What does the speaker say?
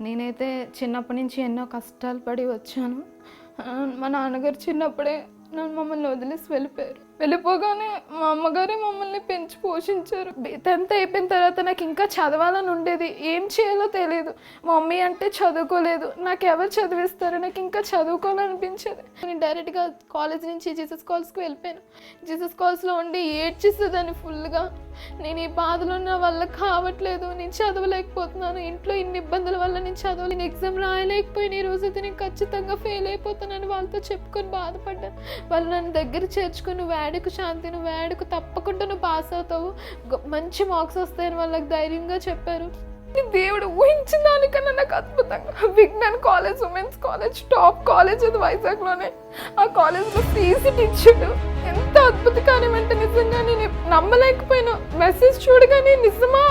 నేనైతే చిన్నప్పటి నుంచి ఎన్నో కష్టాలు పడి వచ్చాను. మా నాన్నగారు చిన్నప్పుడే నన్ను మమ్మల్ని వదిలేసి వెళ్ళిపోయారు. వెళ్ళిపోగానే మా అమ్మగారే మమ్మల్ని పెంచి పోషించారు. టెన్త్ అయిపోయిన తర్వాత నాకు ఇంకా చదవాలని ఉండేది. ఏం చేయాలో తెలియదు. మమ్మీ అంటే చదువుకోలేదు. నాకు ఎవరు చదివిస్తారు నాకు ఇంకా చదువుకోవాలనిపించేది. నేను డైరెక్ట్గా కాలేజ్ నుంచి జీసస్ కాల్స్కి వెళ్ళిపోయాను. జీసస్ కాల్స్లో ఉండి ఏడ్చేసేదాన్ని ఫుల్గా. నేను ఈ బాధలో నా వల్ల కావట్లేదు. నేను చదవలేకపోతున్నాను. ఇంట్లో ఇన్ని ఇబ్బందుల వల్ల నేను చదవలేను ఎగ్జామ్ రాయలేకపోయిన ఈ రోజైతే నేను ఖచ్చితంగా ఫెయిల్ అయిపోతానని వాళ్ళతో చెప్పుకొని బాధపడ్డాను వాళ్ళు నన్ను దగ్గర చేర్చుకుని నువ్వు వేడుకు శాంతి నువ్వు వేడుకు తప్పకుండా నువ్వు పాస్ అవుతావు. మంచి మార్క్స్ వస్తాయని వాళ్ళకి ధైర్యంగా చెప్పారు. దేవుడు ఊహించిన దానికన్నా నాకు అద్భుతంగా. Vignan college women's college top college అది వైజాగ్లోనే. ఆ కాలేజ్లో ఫీజు సీట్ ఇచ్చాడు. ఎంత అద్భుతకరమైన నమ్మలేకపోయినా. మెసేజ్ చూడగానే నిజమా?